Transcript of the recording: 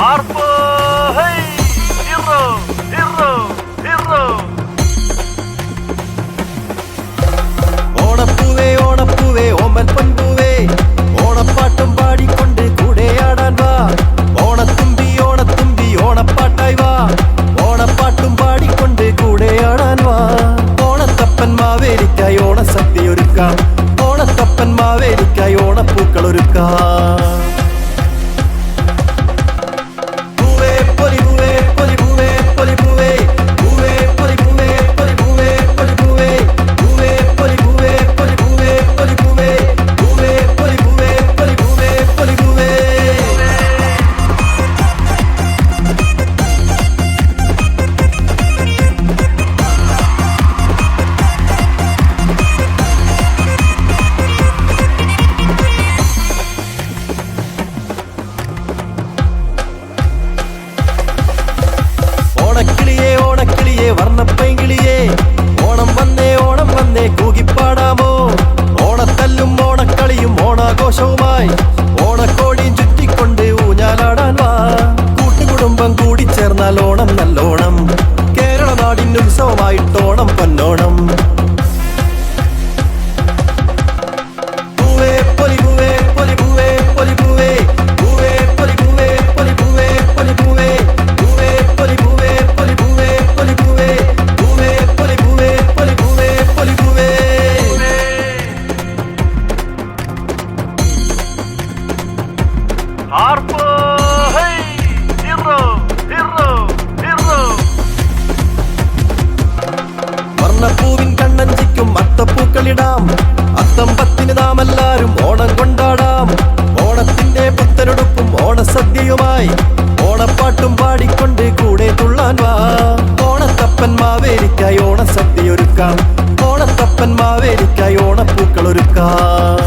ആർപ്പ് high ഇറോ ഇറോ hero ഓണപ്പൂവേ ഓണപ്പൂവേ ഓമൻ പൊൻപൂവേ ഓണപ്പാട്ടും പാടിക്കൊണ്ട് കൂടെയാടാൻ വാ. ഓണത്തുമ്പി ഓണത്തുമ്പി ഓണപ്പാട്ടായി വാ. ഓണപ്പാട്ടും പാടിക്കൊണ്ട് കൂടെയാടാൻ വാ. ഓണത്തപ്പൻ മാവേലിക്കായി ഓണസദ്യ ഒരുക്കാം. ഓണത്തപ്പൻ മാവേലിക്കായി ഓണപ്പൂക്കൾ ഒരുക്കാം. വർണപ്പൈങ്കിളിയേ. ഓണം വന്നേ ഓണം വന്നേ കൂകിപ്പാടാമോ? ഓണത്തല്ലും ഓണക്കളിയും ഓണാഘോഷവുമായി ഓണക്കോടിയും ചുറ്റിക്കൊണ്ട് ഊഞ്ഞാലാടാൻ വാ. കൂട്ടുകുടുംബം കൂടി ചേർന്നാൽ ഓണം നല്ലോണം. കേരള നാടിന്റെ ഉത്സവമായിട്ടോണം പൊന്നോണം. ആർപ്പ് ഹൈ ഹീറോ ഹീറോ ഹീറോ. വർണപ്പൂവിൻ കണ്ണഞ്ചിക്കും അത്തപ്പൂക്കളിടാം. അത്തമ്പത്തിന് നാം എല്ലാരും ഓണം കൊണ്ടാടാം. ഓണത്തിന്റെ പുത്തനെടുപ്പും ഓണസദ്യയുമായി ഓണപ്പാട്ടും പാടിക്കൊണ്ട് കൂടെ തുള്ളാൻ വാ. ഓണത്തപ്പൻ മാവേലിക്കായി ഓണസദ്യ ഒരുക്കാം ഓണത്തപ്പൻ മാവേലിക്കായി ഓണപ്പൂക്കൾ ഒരുക്കാം